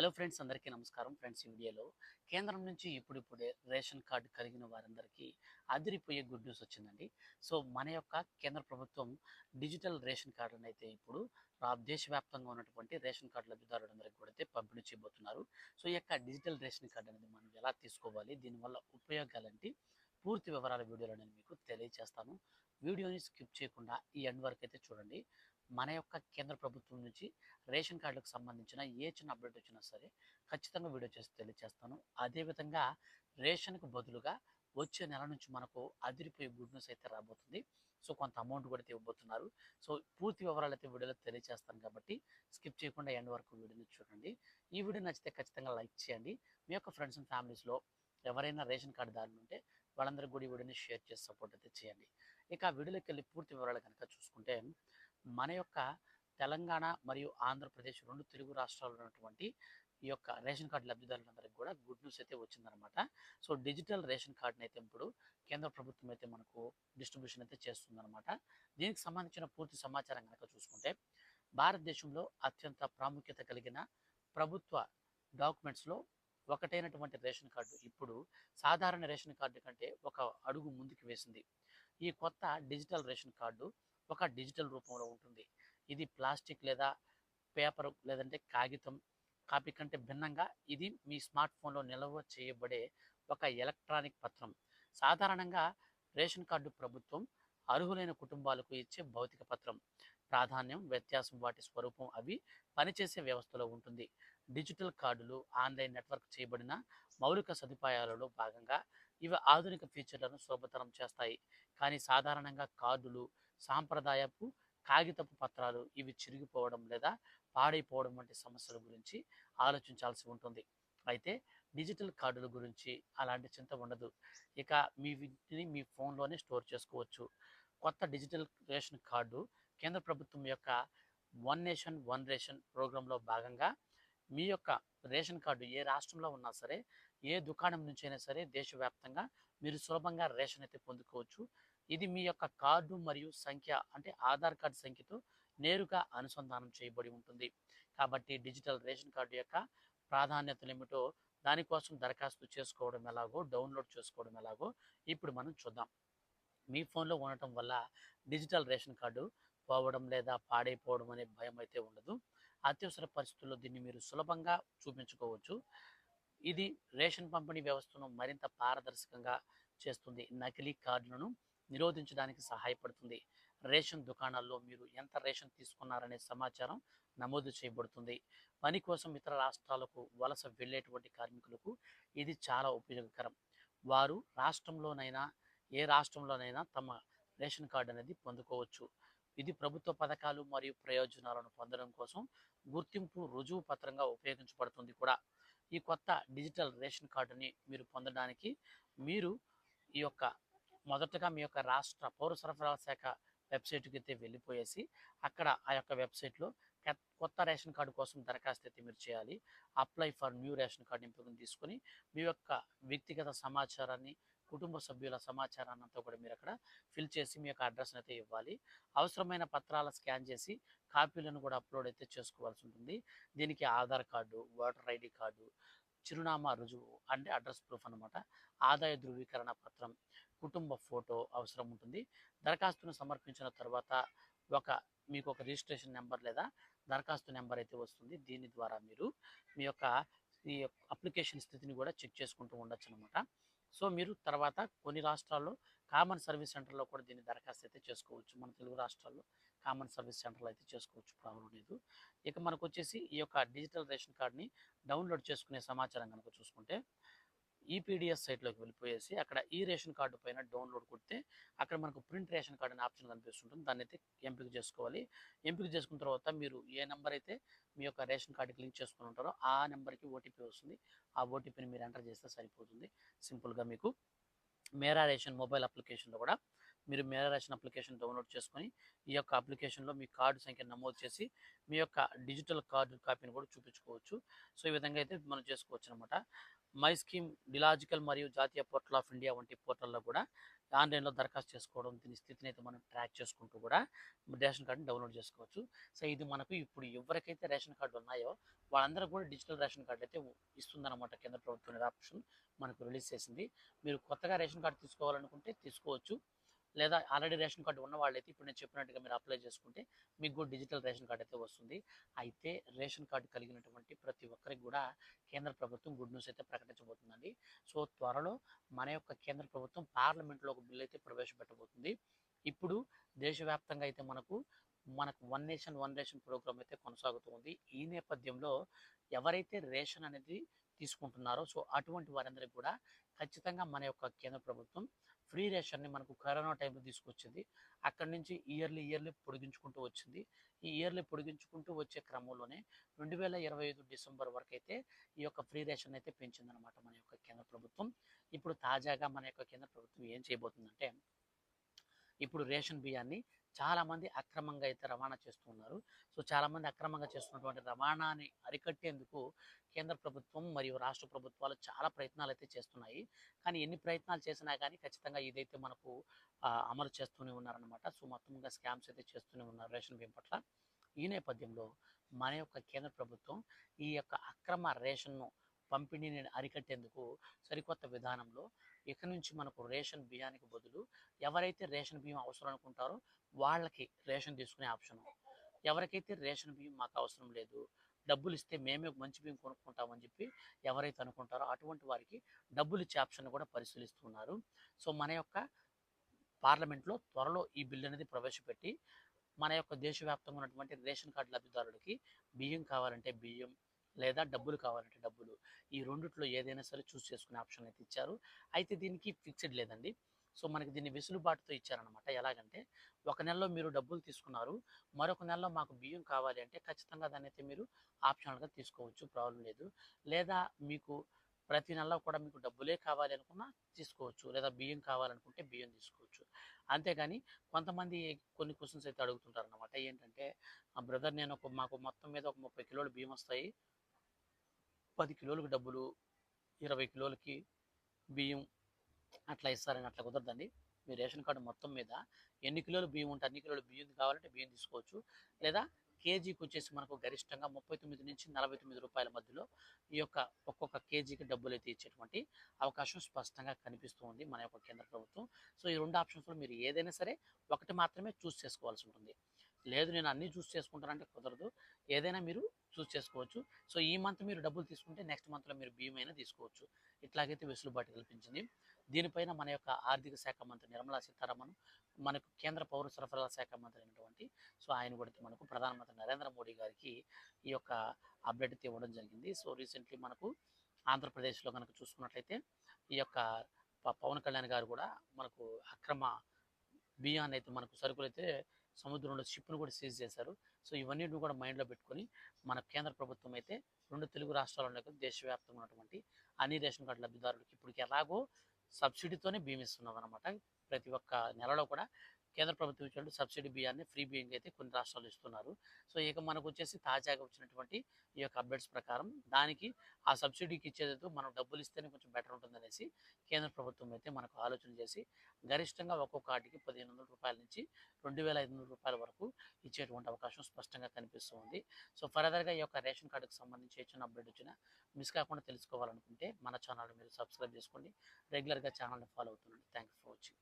Hello friends అందరికీ నమస్కారం. Friends ఈ వీడియోలో కేంద్రం నుంచి ఇప్పుడిప్పుడే రేషన్ కార్డు కలిగిన వారందరికీ అదిరిపోయే గుడ్ న్యూస్ వచ్చిందండి. సో మన యొక్క కేంద్ర ప్రభుత్వం డిజిటల్ రేషన్ కార్డులను అయితే ఇప్పుడు దేశవ్యాప్తంగా ఉన్నటువంటి రేషన్ కార్డు లబ్ధిదారులందరికీ కూడా అయితే పంపిణీ చేయబోతున్నారు. సో ఈ యొక్క డిజిటల్ రేషన్ కార్డు అనేది మనం ఎలా తీసుకోవాలి దీనివల్ల ఉపయోగాలంటే పూర్తి వివరాల వీడియోలో నేను మీకు తెలియజేస్తాను వీడియోని స్కిప్ చేయకుండా ఈ ఎండ్ వరకు అయితే చూడండి. మన యొక్క కేంద్ర ప్రభుత్వం నుంచి రేషన్ కార్డులకు సంబంధించిన ఏ చిన్న అప్డేట్ వచ్చినా సరే ఖచ్చితంగా వీడియో చేసి తెలియజేస్తాను అదేవిధంగా రేషన్కు బదులుగా వచ్చే నెల నుంచి మనకు అదిరిపోయే గుడ్ న్యూస్ అయితే రాబోతుంది. సో కొంత అమౌంట్ కూడా అయితే ఇవ్వబోతున్నారు. సో పూర్తి వివరాలు అయితే వీడియోలో తెలియజేస్తాను కాబట్టి స్కిప్ చేయకుండా ఎండ్ వరకు వీడియోని చూడండి. ఈ వీడియో నచ్చితే ఖచ్చితంగా లైక్ చేయండి. మీ యొక్క ఫ్రెండ్స్ అండ్ ఫ్యామిలీస్లో ఎవరైనా రేషన్ కార్డు దారులు ఉంటే వాళ్ళందరికీ కూడా ఈ వీడియోని షేర్ చేసి సపోర్ట్ అయితే చేయండి. ఇక ఆ వీడియోలోకి వెళ్ళి పూర్తి వివరాలు కనుక చూసుకుంటే మన యొక్క తెలంగాణ మరియు ఆంధ్రప్రదేశ్ రెండు తెలుగు రాష్ట్రాల్లో ఉన్నటువంటి ఈ యొక్క రేషన్ కార్డు లబ్ధిదారులందరికీ కూడా గుడ్ న్యూస్ అయితే వచ్చిందనమాట సో డిజిటల్ రేషన్ కార్డుని అయితే ఇప్పుడు కేంద్ర ప్రభుత్వం అయితే మనకు డిస్ట్రిబ్యూషన్ అయితే చేస్తుందనమాట దీనికి సంబంధించిన పూర్తి సమాచారం కనుక చూసుకుంటే భారతదేశంలో అత్యంత ప్రాముఖ్యత కలిగిన ప్రభుత్వ డాక్యుమెంట్స్లో ఒకటైనటువంటి రేషన్ కార్డు ఇప్పుడు సాధారణ రేషన్ కార్డు కంటే ఒక అడుగు ముందుకు వేసింది. ఈ కొత్త డిజిటల్ రేషన్ కార్డు ఒక డిజిటల్ రూపంలో ఉంటుంది. ఇది ప్లాస్టిక్ లేదా పేపర్ లేదంటే కాగితం కాపీ కంటే భిన్నంగా ఇది మీ స్మార్ట్ ఫోన్లో నిల్వ చేయబడే ఒక ఎలక్ట్రానిక్ పత్రం. సాధారణంగా రేషన్ కార్డు ప్రభుత్వం అర్హులైన కుటుంబాలకు ఇచ్చే భౌతిక పత్రం. ప్రాధాన్యం వ్యత్యాసం వాటి స్వరూపం అవి పనిచేసే వ్యవస్థలో ఉంటుంది. డిజిటల్ కార్డులు ఆన్లైన్ నెట్వర్క్ చేయబడిన మౌలిక సదుపాయాలలో భాగంగా ఇవి ఆధునిక ఫీచర్లను సులభతరం చేస్తాయి. కానీ సాధారణంగా కార్డులు సాంప్రదాయపు కాగితపు పత్రాలు ఇవి చిరిగిపోవడం లేదా పాడైపోవడం వంటి సమస్యల గురించి ఆలోచించాల్సి ఉంటుంది. అయితే డిజిటల్ కార్డుల గురించి అలాంటి చింత ఉండదు. ఇక మీ వీటిని మీ ఫోన్లోనే స్టోర్ చేసుకోవచ్చు. కొత్త డిజిటల్ రేషన్ కార్డు కేంద్ర ప్రభుత్వం యొక్క వన్ నేషన్ వన్ రేషన్ ప్రోగ్రాంలో భాగంగా మీ యొక్క రేషన్ కార్డు ఏ రాష్ట్రంలో ఉన్నా సరే ఏ దుకాణం నుంచి అయినా సరే దేశవ్యాప్తంగా మీరు సులభంగా రేషన్ అయితే పొందుకోవచ్చు. ఇది మీ యొక్క కార్డు మరియు సంఖ్య అంటే ఆధార్ కార్డు సంఖ్యతో నేరుగా అనుసంధానం చేయబడి ఉంటుంది. కాబట్టి డిజిటల్ రేషన్ కార్డు యొక్క ప్రాధాన్యతలు ఏమిటో దానికోసం దరఖాస్తు చేసుకోవడం ఎలాగో డౌన్లోడ్ చేసుకోవడం ఎలాగో ఇప్పుడు మనం చూద్దాం. మీ ఫోన్లో ఉండటం వల్ల డిజిటల్ రేషన్ కార్డు పోవడం లేదా పాడైపోవడం అనే భయం అయితే ఉండదు. అత్యవసర పరిస్థితుల్లో దీన్ని మీరు సులభంగా చూపించుకోవచ్చు. ఇది రేషన్ పంపిణీ వ్యవస్థను మరింత పారదర్శకంగా చేస్తుంది. నకిలీ కార్డులను నిరోధించడానికి సహాయపడుతుంది. రేషన్ దుకాణాల్లో మీరు ఎంత రేషన్ తీసుకున్నారనే సమాచారం నమోదు చేయబడుతుంది. పని కోసం ఇతర రాష్ట్రాలకు వలస వెళ్ళేటువంటి కార్మికులకు ఇది చాలా ఉపయోగకరం. వారు రాష్ట్రంలోనైనా ఏ రాష్ట్రంలోనైనా తమ రేషన్ కార్డు అనేది పొందుకోవచ్చు. ఇది ప్రభుత్వ పథకాలు మరియు ప్రయోజనాలను పొందడం కోసం గుర్తింపు రుజువు పత్రంగా ఉపయోగించబడుతుంది కూడా. ఈ కొత్త డిజిటల్ రేషన్ కార్డుని మీరు పొందడానికి మీరు ఈ యొక్క మొదటగా మీ యొక్క రాష్ట్ర పౌర సరఫరాల శాఖ వెబ్సైట్కి అయితే వెళ్ళిపోయేసి అక్కడ ఆ యొక్క వెబ్సైట్లో కొత్త రేషన్ కార్డు కోసం దరఖాస్తు అయితే మీరు చేయాలి. Apply for new ration card ఎంపికను తీసుకొని మీ యొక్క వ్యక్తిగత సమాచారాన్ని కుటుంబ సభ్యుల సమాచారాన్ని అంతా కూడా మీరు అక్కడ ఫిల్ చేసి మీ యొక్క అడ్రస్ని అయితే ఇవ్వాలి. అవసరమైన పత్రాల స్కాన్ చేసి కాపీలను కూడా అప్లోడ్ అయితే చేసుకోవాల్సి ఉంటుంది. దీనికి Aadhaar card voter ID card చిరునామా రుజువు అంటే అడ్రస్ ప్రూఫ్ అనమాట ఆదాయ ధృవీకరణ పత్రం కుటుంబ ఫోటో అవసరం ఉంటుంది. దరఖాస్తును సమర్పించిన తర్వాత ఒక మీకు ఒక రిజిస్ట్రేషన్ నెంబర్ లేదా దరఖాస్తు నెంబర్ అయితే వస్తుంది. దీని ద్వారా మీరు మీ యొక్క ఈ అప్లికేషన్ స్థితిని కూడా చెక్ చేసుకుంటూ ఉండొచ్చు అనమాట సో మీరు తర్వాత కొన్ని రాష్ట్రాల్లో కామన్ సర్వీస్ సెంటర్లో కూడా దీన్ని దరఖాస్తు అయితే చేసుకోవచ్చు. మన తెలుగు రాష్ట్రాల్లో కామన్ సర్వీస్ సెంటర్లో అయితే చేసుకోవచ్చు. ప్రాబ్లం లేదు. ఇక మనకు వచ్చేసి ఈ యొక్క డిజిటల్ రేషన్ కార్డ్ని డౌన్లోడ్ చేసుకునే సమాచారం కనుక చూసుకుంటే ఈపీడిఎస్ సైట్లోకి వెళ్ళిపోయేసి అక్కడ ఈ రేషన్ కార్డు పైన డౌన్లోడ్ కొడితే అక్కడ మనకు ప్రింట్ రేషన్ కార్డు అనే ఆప్షన్ కనిపిస్తుంటుంది. దాన్ని అయితే ఎంపిక చేసుకోవాలి. ఎంపిక చేసుకున్న తర్వాత మీరు ఏ నెంబర్ అయితే మీ యొక్క రేషన్ కార్డుకి లింక్ చేసుకుని ఉంటారో ఆ నెంబర్కి ఓటీపీ వస్తుంది. ఆ ఓటీపీని మీరు ఎంటర్ చేస్తే సరిపోతుంది. సింపుల్గా మీకు మేరా రేషన్ మొబైల్ అప్లికేషన్లో కూడా మీరు మేర రేషన్ అప్లికేషన్ డౌన్లోడ్ చేసుకొని ఈ యొక్క అప్లికేషన్లో మీ కార్డు సంఖ్య నమోదు చేసి మీ యొక్క డిజిటల్ కార్డు కాపీని కూడా చూపించుకోవచ్చు. సో ఈ విధంగా అయితే మనం చేసుకోవచ్చు అనమాట మై స్కీమ్ డిలాజికల్ మరియు జాతీయ పోర్టల్ ఆఫ్ ఇండియా వంటి పోర్టల్లో కూడా ఆన్లైన్లో దరఖాస్తు చేసుకోవడం దీని స్థితిని అయితే మనం ట్రాక్ చేసుకుంటూ కూడా రేషన్ కార్డుని డౌన్లోడ్ చేసుకోవచ్చు. సో ఇది మనకు ఇప్పుడు ఎవరికైతే రేషన్ కార్డు ఉన్నాయో వాళ్ళందరూ కూడా డిజిటల్ రేషన్ కార్డు అయితే ఇస్తుందన్నమాట కేంద్ర ప్రభుత్వం ఆప్షన్ మనకు రిలీజ్ చేసింది. మీరు కొత్తగా రేషన్ కార్డు తీసుకోవాలనుకుంటే తీసుకోవచ్చు. లేదా ఆల్రెడీ రేషన్ కార్డు ఉన్న వాళ్ళైతే ఇప్పుడు నేను చెప్పినట్టుగా మీరు అప్లై చేసుకుంటే మీకు కూడా డిజిటల్ రేషన్ కార్డు అయితే వస్తుంది. అయితే రేషన్ కార్డు కలిగినటువంటి ప్రతి ఒక్కరికి కూడా కేంద్ర ప్రభుత్వం గుడ్ న్యూస్ అయితే ప్రకటించబోతుందండి. సో త్వరలో మన యొక్క కేంద్ర ప్రభుత్వం పార్లమెంట్లో ఒక బిల్ అయితే ప్రవేశపెట్టబోతుంది. ఇప్పుడు దేశవ్యాప్తంగా అయితే మనకు మనకు one nation one ration programme అయితే కొనసాగుతుంది ఈ నేపథ్యంలో ఎవరైతే రేషన్ అనేది తీసుకుంటున్నారో. సో అటువంటి వారందరికీ కూడా ఖచ్చితంగా మన యొక్క కేంద్ర ప్రభుత్వం ఫ్రీ రేషన్ని మనకు కరోనా టైంలో తీసుకొచ్చింది. అక్కడి నుంచి ఇయర్లీ ఇయర్లీ పొడిగించుకుంటూ వచ్చింది. ఈ ఇయర్లీ పొడిగించుకుంటూ వచ్చే క్రమంలోనే రెండు వేల ఇరవై ఐదు డిసెంబర్ వరకు అయితే ఈ యొక్క ఫ్రీ రేషన్ అయితే పెంచిందనమాట మన యొక్క కేంద్ర ప్రభుత్వం. ఇప్పుడు తాజాగా మన యొక్క కేంద్ర ప్రభుత్వం ఏం చేయబోతుందంటే ఇప్పుడు రేషన్ బియ్యాన్ని చాలామంది అక్రమంగా అయితే రవాణా చేస్తున్నారు సో చాలామంది అక్రమంగా చేస్తున్నటువంటి రవాణాని అరికట్టేందుకు కేంద్ర ప్రభుత్వం మరియు రాష్ట్ర ప్రభుత్వాలు చాలా ప్రయత్నాలు అయితే చేస్తున్నాయి. కానీ ఎన్ని ప్రయత్నాలు చేసినా కానీ ఖచ్చితంగా ఇదైతే మనకు అమలు చేస్తూనే ఉన్నారనమాట సో మొత్తంగా స్కామ్స్ అయితే చేస్తూనే ఉన్నారు రేషన్ బియ్యం పట్ల. ఈ నేపథ్యంలో మన యొక్క కేంద్ర ప్రభుత్వం ఈ యొక్క అక్రమ రేషన్ను పంపిణీని అరికట్టేందుకు సరికొత్త విధానంలో ఇక నుంచి మనకు రేషన్ బియ్యానికి బదులు ఎవరైతే రేషన్ బియ్యం అవసరం అనుకుంటారో వాళ్ళకి రేషన్ తీసుకునే ఆప్షన్. ఎవరికైతే రేషన్ బియ్యం మాకు అవసరం లేదు డబ్బులు ఇస్తే మేమే మంచి బియ్యం కొనుక్కుంటామని చెప్పి ఎవరైతే అనుకుంటారో అటువంటి వారికి డబ్బులు ఇచ్చే ఆప్షన్ కూడా పరిశీలిస్తున్నారు. సో మన యొక్క పార్లమెంట్లో త్వరలో ఈ బిల్లు అనేది ప్రవేశపెట్టి మన యొక్క దేశవ్యాప్తంగా ఉన్నటువంటి రేషన్ కార్డు లబ్ధిదారులకి బియ్యం కావాలంటే బియ్యం లేదా డబ్బులు కావాలంటే డబ్బులు. ఈ రెండిట్లో ఏదైనా సరే చూస్ చేసుకునే ఆప్షన్ అయితే ఇచ్చారు. అయితే దీనికి ఫిక్స్డ్ లేదండి. సో మనకి దీన్ని వెసులుబాటుతో ఇచ్చారనమాట ఎలాగంటే ఒక నెలలో మీరు డబ్బులు తీసుకున్నారు. మరొక నెలలో మాకు బియ్యం కావాలి అంటే ఖచ్చితంగా దాన్ని అయితే మీరు ఆప్షనల్గా తీసుకోవచ్చు. ప్రాబ్లం లేదు. లేదా మీకు ప్రతి నెలలో కూడా మీకు డబ్బులే కావాలి అనుకున్నా తీసుకోవచ్చు. లేదా బియ్యం కావాలనుకుంటే బియ్యం తీసుకోవచ్చు. అంతేగాని కొంతమంది కొన్ని క్వశ్చన్స్ అయితే అడుగుతుంటారు అనమాట ఏంటంటే ఆ బ్రదర్ నేను ఒక మాకు మొత్తం మీద ఒక ముప్పై కిలోలు బియ్యం వస్తాయి. పది కిలోలకు డబ్బులు ఇరవై కిలోలకి బియ్యం అట్లా ఇస్తారని అట్లా కుదరదండి. మీ రేషన్ కార్డు మొత్తం మీద ఎన్ని కిలోలు బియ్యం ఉంటే అన్ని కిలోలు బియ్యం కావాలంటే బియ్యం తీసుకోవచ్చు. లేదా కేజీకి వచ్చేసి మనకు గరిష్టంగా ముప్పై తొమ్మిది నుంచి నలభై తొమ్మిది రూపాయల మధ్యలో ఈ యొక్క ఒక్కొక్క కేజీకి డబ్బులు అయితే ఇచ్చేటువంటి అవకాశం స్పష్టంగా కనిపిస్తూ ఉంది మన యొక్క కేంద్ర ప్రభుత్వం. సో ఈ రెండు ఆప్షన్స్లో మీరు ఏదైనా సరే ఒకటి మాత్రమే చూస్ చేసుకోవాల్సి ఉంటుంది. లేదు నేను అన్నీ చూస్ చేసుకుంటానంటే కుదరదు. ఏదైనా మీరు చూస్ చేసుకోవచ్చు. సో ఈ మంత్ మీరు డబ్బులు తీసుకుంటే నెక్స్ట్ మంత్లో మీరు బియ్యం అయినా తీసుకోవచ్చు. ఇట్లాగైతే వెసులుబాటు కల్పించింది. దీనిపైన మన యొక్క ఆర్థిక శాఖ మంత్రి నిర్మలా సీతారామన్ మనకు కేంద్ర పౌర సరఫరాల శాఖ మంత్రి అయినటువంటి సో ఆయన కూడా మనకు ప్రధానమంత్రి నరేంద్ర మోడీ గారికి ఈ యొక్క అప్డేట్ అయితే ఇవ్వడం జరిగింది. సో రీసెంట్లీ మనకు ఆంధ్రప్రదేశ్లో కనుక చూసుకున్నట్లయితే ఈ యొక్క ప- పవన్ కళ్యాణ్ గారు కూడా మనకు అక్రమ బియ్యాన్ని అయితే మనకు సరుకులు అయితే సముద్రంలో షిప్ను కూడా సీజ్ చేశారు. సో ఇవన్నీ కూడా మైండ్లో పెట్టుకొని మన కేంద్ర ప్రభుత్వం అయితే రెండు తెలుగు రాష్ట్రాల్లో దేశవ్యాప్తంగా ఉన్నటువంటి అన్ని రేషన్ కార్డు లబ్ధిదారులకు ఇప్పటికి ఎలాగో సబ్సిడీతోనే బియ్యం అనమాట ప్రతి ఒక్క నెలలో కూడా కేంద్ర ప్రభుత్వం ఇచ్చినట్టు సబ్సిడీ బియ్యాన్ని ఫ్రీ బియ్యంగా అయితే కొన్ని రాష్ట్రాలు ఇస్తున్నారు. సో ఇక మనకు వచ్చేసి తాజాగా వచ్చినటువంటి ఈ యొక్క అప్డేట్స్ ప్రకారం దానికి ఆ సబ్సిడీకి ఇచ్చేది మనం డబ్బులు ఇస్తేనే కొంచెం బెటర్ ఉంటుందనేసి కేంద్ర ప్రభుత్వం అయితే మనకు ఆలోచన చేసి గరిష్టంగా ఒక్కొక్క కార్డుకి పదిహేను వందల రూపాయల నుంచి రెండు వేల ఐదు వందల రూపాయల వరకు ఇచ్చేటువంటి అవకాశం స్పష్టంగా కనిపిస్తుంది సో ఫర్దర్గా ఈ యొక్క రేషన్ కార్డుకి సంబంధించి ఏ అప్డేట్ వచ్చినా మిస్ కాకుండా తెలుసుకోవాలనుకుంటే మన ఛానల్ మీరు సబ్స్క్రైబ్ చేసుకోండి. రెగ్యులర్గా ఛానల్ని ఫాలో అవుతుండండి. Thank for watching.